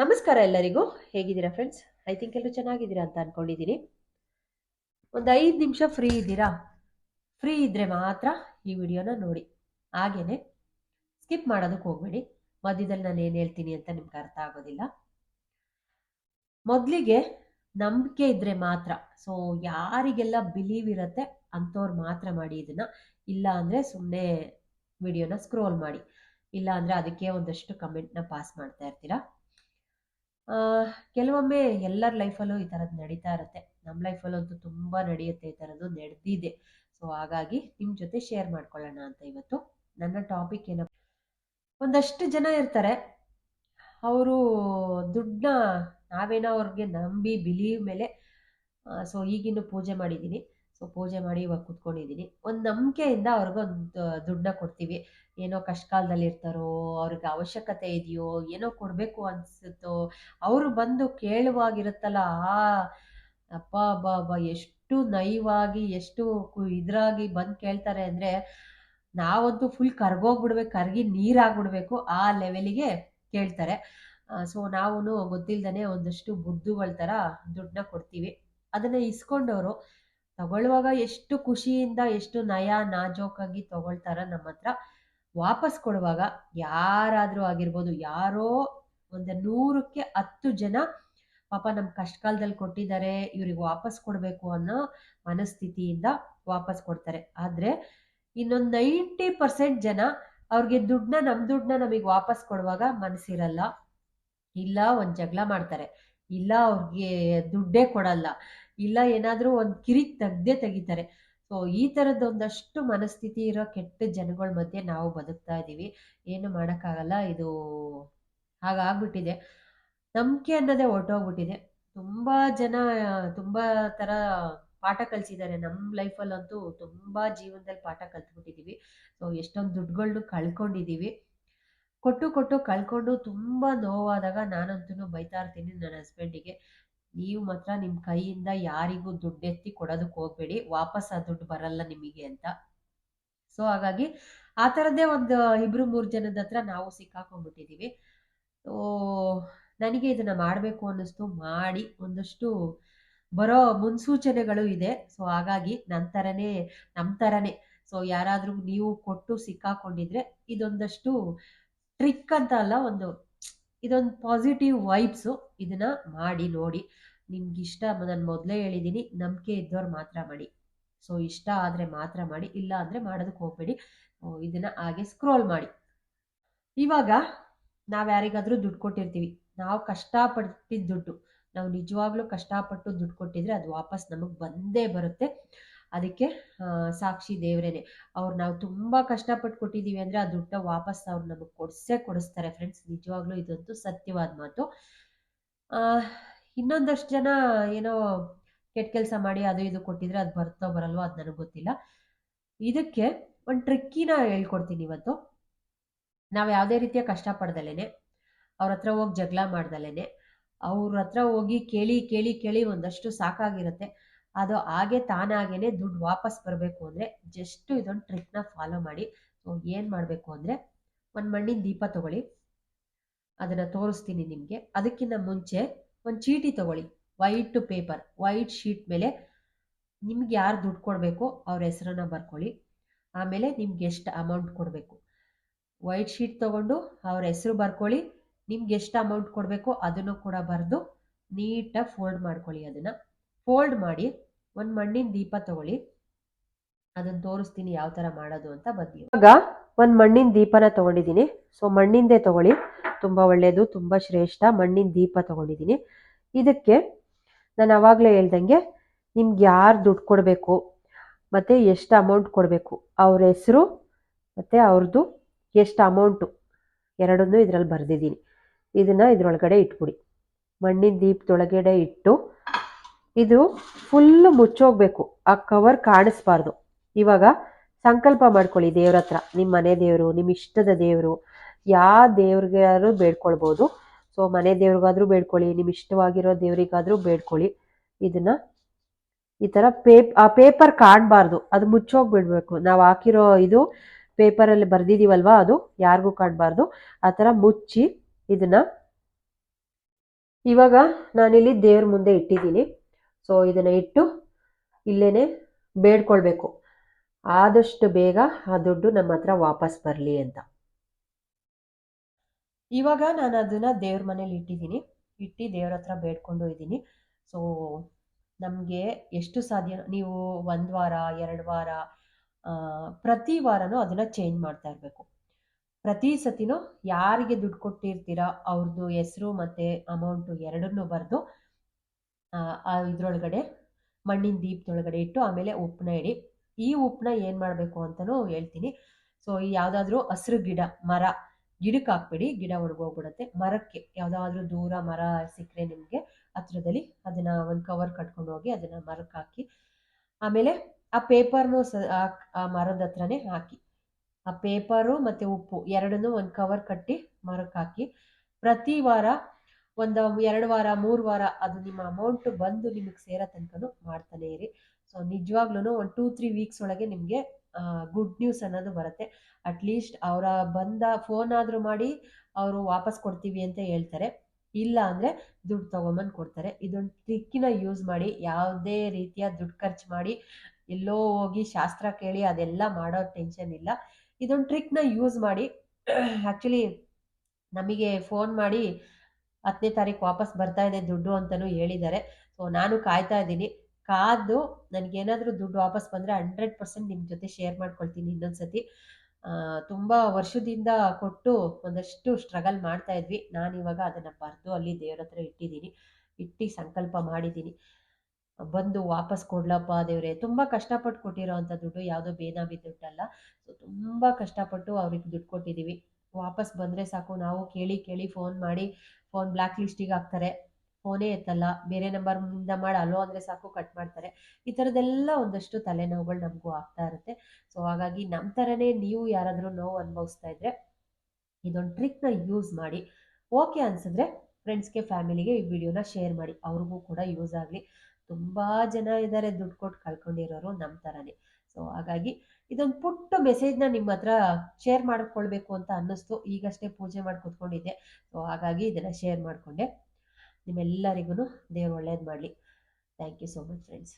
ನಮಸ್ಕಾರ ಎಲ್ಲರಿಗೂ. ಹೇಗಿದ್ದೀರಾ ಫ್ರೆಂಡ್ಸ್ ಐ ಥಿಂಕ್ ಎಲ್ಲರೂ ಚೆನ್ನಾಗಿದ್ದೀರಾ ಅಂತ ಅನ್ಕೊಂಡಿದ್ದೀನಿ. ಒಂದು ಐದು ನಿಮಿಷ ಫ್ರೀ ಇದ್ದೀರಾ? ಫ್ರೀ ಇದ್ದರೆ ಮಾತ್ರ ಈ ವಿಡಿಯೋನ ನೋಡಿ. ಹಾಗೇನೆ ಸ್ಕಿಪ್ ಮಾಡೋದಕ್ಕೆ ಹೋಗಬೇಡಿ. ಮಧ್ಯದಲ್ಲಿ ನಾನು ಏನು ಹೇಳ್ತೀನಿ ಅಂತ ನಿಮ್ಗೆ ಅರ್ಥ ಆಗೋದಿಲ್ಲ. ಮೊದಲಿಗೆ ನಂಬಿಕೆ ಇದ್ದರೆ ಮಾತ್ರ. ಸೊ ಯಾರಿಗೆಲ್ಲ ಬಿಲೀವ್ ಇರುತ್ತೆ ಅಂಥವ್ರು ಮಾತ್ರ ಮಾಡಿ ಇದನ್ನು. ಇಲ್ಲ ಅಂದರೆ ಸುಮ್ಮನೆ ವಿಡಿಯೋನ ಸ್ಕ್ರೋಲ್ ಮಾಡಿ. ಇಲ್ಲ ಅಂದರೆ ಅದಕ್ಕೆ ಒಂದಷ್ಟು ಕಮೆಂಟ್ನ ಪಾಸ್ ಮಾಡ್ತಾ ಇರ್ತೀರಾ? ಕೆಲವೊಮ್ಮೆ ಎಲ್ಲರ ಲೈಫಲ್ಲೂ ಈ ಥರದ್ದು ನಡೀತಾ ಇರುತ್ತೆ. ನಮ್ಮ ಲೈಫಲ್ಲಂತೂ ತುಂಬ ನಡೆಯುತ್ತೆ ಈ ಥರದ್ದು ನಡೆದಿದೆ. ಸೊ, ಹಾಗಾಗಿ ನಿಮ್ಮ ಜೊತೆ ಶೇರ್ ಮಾಡ್ಕೊಳ್ಳೋಣ ಅಂತ ಇವತ್ತು. ನನ್ನ ಟಾಪಿಕ್ ಏನಪ್ಪ ಒಂದಷ್ಟು ಜನ ಇರ್ತಾರೆ. ಅವರು ದುಡ್ಡನ್ನ ನಾವೇನೋ ಅವ್ರಿಗೆ ನಂಬಿ, ಬಿಲೀವ್ ಮೇಲೆ ಸೊ, ಈಗಿನ್ನು ಪೂಜೆ ಮಾಡಿದ್ದೀನಿ ಸೊ, ಪೂಜೆ ಮಾಡಿ ಇವಾಗ ಕುತ್ಕೊಂಡಿದ್ದೀನಿ ಒಂದು ನಂಬಿಕೆಯಿಂದ ಅವ್ರಿಗೊಂದು ದುಡ್ಡನ್ನ ಕೊಡ್ತೀವಿ. ಏನೋ ಕಷ್ಟ ಕಾಲದಲ್ಲಿ ಇರ್ತಾರೋ ಅವ್ರಿಗೆ ಅವಶ್ಯಕತೆ ಇದೆಯೋ, ಏನೋ ಕೊಡಬೇಕು ಅನಿಸುತ್ತೋ, ಅವರು ಬಂದು ಕೇಳುವಾಗಿರುತ್ತಲ್ಲ, ಆ ಅಪ್ಪ, ಅಬ್ಬ ಅಬ್ಬ, ಎಷ್ಟು ನೈವಾಗಿ, ಎಷ್ಟು ಇದ್ರಾಗಿ ಬಂದು ಕೇಳ್ತಾರೆ ಅಂದರೆ, ನಾವಂತೂ ಫುಲ್ ಕರ್ಗೋಗ್ಬಿಡ್ಬೇಕು, ಕರ್ಗಿ ನೀರಾಗ್ಬಿಡ್ಬೇಕು ಆ ಲೆವೆಲಿಗೆ ಕೇಳ್ತಾರೆ. ಸೊ ನಾವು ಗೊತ್ತಿಲ್ದೇ ಒಂದಷ್ಟು ಬುದ್ಧುಗಳ ಥರ ದುಡ್ಡನ್ನ ಕೊಡ್ತೀವಿ. ಅದನ್ನು ಇಸ್ಕೊಂಡವರು ತಗೊಳ್ಳುವಾಗ ಎಷ್ಟು ಖುಷಿಯಿಂದ, ಎಷ್ಟು ನಯ ನಾಜೋಕಾಗಿ ತಗೊಳ್ತಾರ ನಮ್ಮ ಹತ್ರ ವಾಪಸ್ ಕೊಡುವಾಗ ಯಾರಾದರೂ ಆಗಿರ್ಬೋದು, ಯಾರೋ ಒಂದು ನೂರಕ್ಕೆ ಹತ್ತು ಜನ ಪಾಪ ನಮ್ಮ ಕಷ್ಟ ಕಾಲದಲ್ಲಿ ಕೊಟ್ಟಿದ್ದಾರೆ, ಇವ್ರಿಗೆ ವಾಪಸ್ ಕೊಡಬೇಕು ಅನ್ನೋ ಮನಸ್ಥಿತಿಯಿಂದ ವಾಪಸ್ ಕೊಡ್ತಾರೆ. ಆದರೆ ಇನ್ನೊಂದು ನೈಂಟಿ ಪರ್ಸೆಂಟ್ ಜನ ಅವ್ರಿಗೆ ದುಡ್ಡನ್ನ ನಮ್ಮ ದುಡ್ಡನ್ನ ನಮಗೆ ವಾಪಸ್ ಕೊಡುವಾಗ ಮನಸ್ಸಿರಲ್ಲ ಇಲ್ಲ, ಒಂದು ಜಗಳ ಮಾಡ್ತಾರೆ. ಇಲ್ಲ, ಅವ್ರಿಗೆ ದುಡ್ಡೇ ಕೊಡಲ್ಲ. ಇಲ್ಲ, ಏನಾದರೂ ಒಂದು ಕಿರಿಕ್ ತೆಗ್ದೇ ತೆಗಿತಾರೆ. ಸೊ ಈ ಥರದ ಒಂದಷ್ಟು ಮನಸ್ಥಿತಿ ಇರೋ ಕೆಟ್ಟ ಜನಗಳ ಮಧ್ಯೆ ನಾವು ಬದುಕ್ತಾ ಇದ್ದೀವಿ. ಏನು ಮಾಡೋಕ್ಕಾಗಲ್ಲ. ಇದು ಹಾಗಾಗ್ಬಿಟ್ಟಿದೆ. ನಂಬಿಕೆ ಅನ್ನೋದೇ ಹೊರಟೋಗ್ಬಿಟ್ಟಿದೆ ತುಂಬ ಜನ, ತುಂಬ ಥರ ಪಾಠ ಕಲಿಸಿದ್ದಾರೆ. ನಮ್ಮ ಲೈಫಲ್ಲಂತೂ ತುಂಬ ಜೀವನದಲ್ಲಿ ಪಾಠ ಕಲ್ತ್ಬಿಟ್ಟಿದ್ದೀವಿ. ಸೊ ಎಷ್ಟೊಂದು ದುಡ್ಡುಗಳ್ನು ಕಳ್ಕೊಂಡಿದ್ದೀವಿ. ಕೊಟ್ಟು ಕೊಟ್ಟು ಕಳ್ಕೊಂಡು ತುಂಬ ನೋವಾದಾಗ ನಾನಂತೂ ಬೈತಾ ಇರ್ತೀನಿ ನನ್ನ ಹಸ್ಬೆಂಡಿಗೆ. ನೀವು ಮಾತ್ರ ನಿಮ್ಮ ಕೈಯಿಂದ ಯಾರಿಗೂ ದುಡ್ಡೆತ್ತಿ ಕೊಡೋದಕ್ಕೆ ಹೋಗ್ಬೇಡಿ. ವಾಪಸ್ ಆ ದುಡ್ಡು ಬರಲ್ಲ ನಿಮಗೆ ಅಂತ. ಸೊ ಹಾಗಾಗಿ ಆ ಥರದ್ದೇ ಒಂದು ಇಬ್ಬರು ಮೂರು ಜನದ ಹತ್ರ ನಾವು ಸಿಕ್ಕಾಕೊಂಡ್ಬಿಟ್ಟಿದ್ದೀವಿ ಸೊ ನನಗೆ ಇದನ್ನು ಮಾಡಬೇಕು ಅನ್ನಿಸ್ತು. ಮಾಡಿ ಒಂದಷ್ಟು ಬರೋ ಮುನ್ಸೂಚನೆಗಳು ಇದೆ. ಸೊ ಹಾಗಾಗಿ ನನ್ನ ಥರನೇ ನಮ್ಮ ಥರನೇ ಸೊ ಯಾರಾದರೂ ನೀವು ಕೊಟ್ಟು ಸಿಕ್ಕಾಕೊಂಡಿದ್ರೆ ಇದೊಂದಷ್ಟು ಟ್ರಿಕ್ ಅಂತ ಅಲ್ಲ, ಒಂದು ಇದೊಂದು ಪಾಸಿಟಿವ್ ವೈಬ್ಸು ಇದನ್ನ ಮಾಡಿ, ನೋಡಿ. ನಿಮ್ಗೆ ಇಷ್ಟ ನಾನು ಮೊದಲೇ ಹೇಳಿದ್ದೀನಿ ನಂಬಿಕೆ ಇದ್ದವ್ರು ಮಾತ್ರ ಮಾಡಿ. ಸೊ ಇಷ್ಟ ಆದರೆ ಮಾತ್ರ ಮಾಡಿ, ಇಲ್ಲ ಅಂದರೆ ಮಾಡೋದಕ್ಕೆ ಹೋಗಬೇಡಿ. ಇದನ್ನ ಹಾಗೆ ಸ್ಕ್ರೋಲ್ ಮಾಡಿ. ಇವಾಗ ನಾವು ಯಾರಿಗಾದರೂ ದುಡ್ಡು ಕೊಟ್ಟಿರ್ತೀವಿ. ನಾವು ಕಷ್ಟಪಟ್ಟಿದ್ದ ದುಡ್ಡು, ನಾವು ನಿಜವಾಗ್ಲೂ ಕಷ್ಟಪಟ್ಟು ದುಡ್ಡು ಕೊಟ್ಟಿದ್ರೆ ಅದು ವಾಪಸ್ ನಮಗೆ ಬಂದೇ ಬರುತ್ತೆ. ಅದಕ್ಕೆ ಸಾಕ್ಷಿ ದೇವರೇನೆ. ಅವ್ರು ನಾವು ತುಂಬ ಕಷ್ಟಪಟ್ಟು ಕೊಟ್ಟಿದ್ದೀವಿ ಅಂದರೆ ಆ ದುಡ್ಡ ವಾಪಸ್ ಅವ್ರು ನಮಗೆ ಕೊಡಿಸೇ ಕೊಡಿಸ್ತಾರೆ ಫ್ರೆಂಡ್ಸ್ ನಿಜವಾಗ್ಲೂ ಇದಂತೂ ಸತ್ಯವಾದ ಮಾತು. ಆ, ಇನ್ನೊಂದಷ್ಟು ಜನ ಏನೋ ಕೆಟ್ಟ ಕೆಲಸ ಮಾಡಿ ಅದು ಇದು ಕೊಟ್ಟಿದ್ರೆ ಅದು ಬರ್ತೋ ಬರಲ್ವೋ ಅದು ನನಗೆ ಗೊತ್ತಿಲ್ಲ. ಇದಕ್ಕೆ ಒಂದು ಟ್ರಿಕ್ಕಿನ ಹೇಳ್ಕೊಡ್ತೀನಿ ಇವತ್ತು. ನಾವು ಯಾವುದೇ ರೀತಿಯ ಕಷ್ಟಪಡ್ದಲೇ ಅವ್ರ ಹತ್ರ ಹೋಗಿ ಜಗಳ ಮಾಡ್ದಲೇನೆ ಅವ್ರ ಹತ್ರ ಹೋಗಿ ಕೇಳಿ ಕೇಳಿ ಕೇಳಿ ಒಂದಷ್ಟು ಸಾಕಾಗಿರುತ್ತೆ. ಅದು ಹಾಗೆ ತಾನಾಗೇನೆ ದುಡ್ಡು ವಾಪಸ್ ಬರಬೇಕು ಅಂದರೆ ಜಸ್ಟ್ ಇದೊಂದು ಟ್ರಿಕ್ನ ಫಾಲೋ ಮಾಡಿ. ಸೊ ಏನು ಮಾಡಬೇಕು ಅಂದರೆ ಒಂದು ಮಣ್ಣಿನ ದೀಪ ತಗೊಳ್ಳಿ. ಅದನ್ನು ತೋರಿಸ್ತೀನಿ ನಿಮಗೆ. ಅದಕ್ಕಿಂತ ಮುಂಚೆ ಒಂದು ಚೀಟಿ ತಗೊಳ್ಳಿ. ವೈಟ್ ಪೇಪರ್ ವೈಟ್ ಶೀಟ್ ಮೇಲೆ ನಿಮ್ಗೆ ಯಾರು ದುಡ್ಡು ಕೊಡಬೇಕು ಅವ್ರ ಹೆಸರನ್ನ ಬರ್ಕೊಳ್ಳಿ. ಆಮೇಲೆ ನಿಮ್ಗೆ ಎಷ್ಟು ಅಮೌಂಟ್ ಕೊಡಬೇಕು. ವೈಟ್ ಶೀಟ್ ತಗೊಂಡು ಅವ್ರ ಹೆಸರು ಬರ್ಕೊಳ್ಳಿ. ನಿಮ್ಗೆ ಎಷ್ಟು ಅಮೌಂಟ್ ಕೊಡಬೇಕು ಅದನ್ನು ಕೂಡ ಬರೆದು ನೀಟಾಗಿ ಫೋಲ್ಡ್ ಮಾಡ್ಕೊಳ್ಳಿ ಅದನ್ನು. ಫೋಲ್ಡ್ ಮಾಡಿ, ಒಂದು ಮಣ್ಣಿನ ದೀಪ ತಗೊಳ್ಳಿ. ಅದನ್ನ ತೋರಿಸ್ತೀನಿ ಯಾವ ಥರ ಮಾಡೋದು ಅಂತ ಬನ್ನಿ ಇವಾಗ ಒಂದು ಮಣ್ಣಿನ ದೀಪನ ತಗೊಂಡಿದ್ದೀನಿ. ಸೊ ಮಣ್ಣಿಂದೇ ತಗೊಳ್ಳಿ. ತುಂಬ ಒಳ್ಳೆಯದು ತುಂಬ ಶ್ರೇಷ್ಠ ಮಣ್ಣಿನ ದೀಪ ತಗೊಂಡಿದ್ದೀನಿ. ಇದಕ್ಕೆ ನಾನು ಆವಾಗಲೇ ಹೇಳ್ದಂಗೆ ನಿಮ್ಗೆ ಯಾರು ದುಡ್ಡು ಕೊಡಬೇಕು, ಮತ್ತು ಎಷ್ಟು ಅಮೌಂಟ್ ಕೊಡಬೇಕು, ಅವ್ರ ಹೆಸರು, ಮತ್ತು ಅವ್ರದ್ದು ಎಷ್ಟು ಅಮೌಂಟು ಎರಡನ್ನೂ ಇದರಲ್ಲಿ ಬರೆದಿದ್ದೀನಿ. ಇದನ್ನು ಇದರೊಳಗಡೆ ಇಟ್ಬಿಡಿ. ಮಣ್ಣಿನ ದೀಪದೊಳಗಡೆ ಇಟ್ಟು ಇದು ಫುಲ್ಲು ಮುಚ್ಚೋಗ್ಬೇಕು. ಆ ಕವರ್ ಕಾಣಿಸ್ಬಾರ್ದು ಇವಾಗ ಸಂಕಲ್ಪ ಮಾಡ್ಕೊಳ್ಳಿ ದೇವ್ರ ಹತ್ರ. ನಿಮ್ಮ ಮನೆ ದೇವರು ನಿಮ್ಮ ಇಷ್ಟದ ದೇವರು. ಯಾವ ದೇವ್ರಿಗಾದ್ರೂ ಬೇಡ್ಕೊಳ್ಬೋದು. ಸೊ ಮನೆ ದೇವ್ರಿಗಾದ್ರೂ ಬೇಡ್ಕೊಳ್ಳಿ ನಿಮ್ಮ ಇಷ್ಟವಾಗಿರೋ ದೇವರಿಗಾದ್ರೂ ಬೇಡ್ಕೊಳ್ಳಿ. ಇದನ್ನ ಈ ಥರ ಪೇಪ್, ಆ ಪೇಪರ್ ಕಾಣಬಾರ್ದು. ಅದು ಮುಚ್ಚೋಗ್ಬಿಡ್ಬೇಕು. ನಾವು ಹಾಕಿರೋ ಇದು ಪೇಪರಲ್ಲಿ ಬರ್ದಿದ್ದೀವಲ್ವಾ ಅದು? ಯಾರಿಗೂ ಕಾಣಬಾರ್ದು. ಆ ಥರ ಮುಚ್ಚಿ ಇದನ್ನ ಇವಾಗ ನಾನಿಲ್ಲಿ ದೇವ್ರ ಮುಂದೆ ಇಟ್ಟಿದ್ದೀನಿ. ಸೊ ಇದನ್ನು ಇಟ್ಟು ಇಲ್ಲೇ ಬೇಡ್ಕೊಳ್ಬೇಕು. ಆದಷ್ಟು ಬೇಗ ಆ ದುಡ್ಡು ನಮ್ಮ ಹತ್ರ ವಾಪಸ್ ಬರಲಿ ಅಂತ. ಇವಾಗ ನಾನು ಅದನ್ನು ದೇವ್ರ ಮನೇಲಿ ಇಟ್ಟಿದ್ದೀನಿ. ಇಟ್ಟು ದೇವ್ರ ಹತ್ರ ಬೇಡ್ಕೊಂಡು ಇದ್ದೀನಿ. ಸೊ ನಮಗೆ ಎಷ್ಟು ಸಾಧ್ಯ? ನೀವು ಒಂದು ವಾರ, ಎರಡು ವಾರ ಪ್ರತಿ ವಾರನೂ ಅದನ್ನು ಚೇಂಜ್ ಮಾಡ್ತಾ ಇರಬೇಕು. ಪ್ರತಿ ಸತಿನೂ ಯಾರಿಗೆ ದುಡ್ಡು ಕೊಟ್ಟಿರ್ತೀರಾ ಅವ್ರದ್ದು ಹೆಸರು ಮತ್ತು ಅಮೌಂಟು ಎರಡನ್ನೂ ಬರೆದು ಇದ್ರೊಳಗಡೆ, ಮಣ್ಣಿನ ದೀಪದೊಳಗಡೆ ಇಟ್ಟು ಆಮೇಲೆ ಉಪ್ಪನ್ನ ಇಡಿ ಈ ಉಪ್ಪನ್ನ ಏನು ಮಾಡಬೇಕು ಅಂತಲೂ ಹೇಳ್ತೀನಿ. ಸೊ ಯಾವುದಾದ್ರೂ ಹಸಿರು ಗಿಡ, ಮರ ಗಿಡಕ್ಕೆ ಹಾಕ್ಬೇಡಿ, ಗಿಡ ಒಣಗೋಗ್ಬಿಡುತ್ತೆ ಮರಕ್ಕೆ ಯಾವುದಾದ್ರೂ ದೂರ ಮರ ಸಿಕ್ಕರೆ ನಿಮಗೆ ಹತ್ರದಲ್ಲಿ ಅದನ್ನು ಒಂದು ಕವರ್ ಕಟ್ಕೊಂಡು ಹೋಗಿ ಅದನ್ನು ಮರಕ್ಕೆ ಹಾಕಿ, ಆಮೇಲೆ ಆ ಪೇಪರ್ನು ಸ, ಆ ಮರದ ಹತ್ರನೇ ಹಾಕಿ, ಆ ಪೇಪರು ಮತ್ತು ಉಪ್ಪು ಎರಡನ್ನೂ ಒಂದು ಕವರ್ ಕಟ್ಟಿ ಮರಕ್ಕೆ ಹಾಕಿ, ಪ್ರತಿ ವಾರ ಒಂದು ಎರಡು ವಾರ, ಮೂರು ವಾರ ಅದು ನಿಮ್ಮ ಅಮೌಂಟ್ ಬಂದು ನಿಮಗೆ ಸೇರೋ ತನಕನೂ ಮಾಡ್ತಾನೆ ಇರಿ. ಸೊ ನಿಜವಾಗ್ಲೂ ಒಂದು ಟೂ ತ್ರೀ ವೀಕ್ಸ್ ಒಳಗೆ ನಿಮಗೆ ಗುಡ್ ನ್ಯೂಸ್ ಅನ್ನೋದು ಬರುತ್ತೆ. ಅಟ್ಲೀಸ್ಟ್ ಅವರ ಬಂದ ಫೋನ್ ಆದರೂ ಮಾಡಿ ಅವರು ವಾಪಸ್ ಕೊಡ್ತೀವಿ ಅಂತ ಹೇಳ್ತಾರೆ. ಇಲ್ಲ ಅಂದರೆ ದುಡ್ಡು ತೊಗೊಂಬಂದು ಕೊಡ್ತಾರೆ. ಇದೊಂದು ಟ್ರಿಕ್ಕಿನ ಯೂಸ್ ಮಾಡಿ, ಯಾವುದೇ ರೀತಿಯ ದುಡ್ಡು ಖರ್ಚು ಮಾಡಿ, ಎಲ್ಲೋ ಹೋಗಿ ಶಾಸ್ತ್ರ ಕೇಳಿ ಅದೆಲ್ಲ ಮಾಡೋ ಟೆನ್ಷನ್ ಇಲ್ಲ. ಇದೊಂದು ಟ್ರಿಕ್ನ ಯೂಸ್ ಮಾಡಿ ಆ್ಯಕ್ಚುಲಿ ನಮಗೆ ಫೋನ್ ಮಾಡಿ ಹತ್ತನೇ ತಾರೀಕು ವಾಪಸ್ ಬರ್ತಾ ಇದೆ ದುಡ್ಡು ಅಂತಲೂ ಹೇಳಿದ್ದಾರೆ. ಸೊ ನಾನು ಕಾಯ್ತಾ ಇದ್ದೀನಿ. ಕಾದು ನನಗೇನಾದರೂ ದುಡ್ಡು ವಾಪಸ್ ಬಂದರೆ ಹಂಡ್ರೆಡ್ ಪರ್ಸೆಂಟ್ ನಿಮ್ಮ ಜೊತೆ ಶೇರ್ ಮಾಡ್ಕೊಳ್ತೀನಿ ಇನ್ನೊಂದು ಸತಿ ತುಂಬ ವರ್ಷದಿಂದ ಕೊಟ್ಟು ಒಂದಷ್ಟು ಸ್ಟ್ರಗಲ್ ಮಾಡ್ತಾ ಇದ್ವಿ. ನಾನು ಇವಾಗ ಅದನ್ನು ಬರೆದು ಅಲ್ಲಿ ದೇವ್ರ ಹತ್ರ ಇಟ್ಟಿದ್ದೀನಿ. ಇಟ್ಟು ಸಂಕಲ್ಪ ಮಾಡಿದ್ದೀನಿ. ಬಂದು ವಾಪಸ್ ಕೊಡ್ಲಪ್ಪ ದೇವ್ರೆ. ತುಂಬ ಕಷ್ಟಪಟ್ಟು ಕೊಟ್ಟಿರೋ ಅಂಥ ದುಡ್ಡು ಯಾವುದೋ ಬೇನಾಮಿ ದುಡ್ಡಲ್ಲ. ಸೊ ತುಂಬ ಕಷ್ಟಪಟ್ಟು ಅವ್ರಿಗೆ ದುಡ್ಡು ಕೊಟ್ಟಿದ್ದೀವಿ. ವಾಪಸ್ ಬಂದರೆ ಸಾಕು. ನಾವು ಕೇಳಿ ಕೇಳಿ ಫೋನ್ ಮಾಡಿ ಫೋನ್ ಬ್ಲ್ಯಾಕ್ ಲಿಸ್ಟಿಗೆ ಹಾಕ್ತಾರೆ. ಫೋನೇ ಎತ್ತಲ್ಲ. ಬೇರೆ ನಂಬರ್ನಿಂದ ಮಾಡಿ ಅಲೋ ಅಂದರೆ ಸಾಕು ಕಟ್ ಮಾಡ್ತಾರೆ. ಈ ಥರದ್ದೆಲ್ಲ ಒಂದಷ್ಟು ತಲೆನೋವುಗಳು ನಮಗೂ ಆಗ್ತಾ ಇರುತ್ತೆ. ಸೊ ಹಾಗಾಗಿ ನಮ್ಮ ಥರನೇ ನೀವು ಯಾರಾದರೂ ನೋವು ಅನುಭವಿಸ್ತಾ ಇದ್ದರೆ ಇದೊಂದು ಟ್ರಿಕ್ನ ಯೂಸ್ ಮಾಡಿ. ಓಕೆ ಅನಿಸಿದ್ರೆ ಫ್ರೆಂಡ್ಸ್ಗೆ ಫ್ಯಾಮಿಲಿಗೆ ಈ ವಿಡಿಯೋನ ಶೇರ್ ಮಾಡಿ. ಅವ್ರಿಗೂ ಕೂಡ ಯೂಸ್ ಆಗಲಿ. ತುಂಬ ಜನ ಇದ್ದಾರೆ ದುಡ್ಡು ಕೊಟ್ಟು ಕಳ್ಕೊಂಡಿರೋರು ನಮ್ಮ ಥರನೇ ಸೊ ಹಾಗಾಗಿ ಇದೊಂದು ಪುಟ್ಟ ಮೆಸೇಜ್ನ ನಿಮ್ಮ ಹತ್ರ ಶೇರ್ ಮಾಡ್ಕೊಳ್ಬೇಕು ಅಂತ ಅನ್ನಿಸ್ತು. ಈಗಷ್ಟೇ ಪೂಜೆ ಮಾಡಿ ಕೂತ್ಕೊಂಡಿದ್ದೆ. ಸೊ ಹಾಗಾಗಿ ಇದನ್ನು ಶೇರ್ ಮಾಡಿಕೊಂಡೆ. ನಿಮ್ಮೆಲ್ಲರಿಗೂ ದೇವರು ಒಳ್ಳೇದು ಮಾಡಲಿ. Thank you so much friends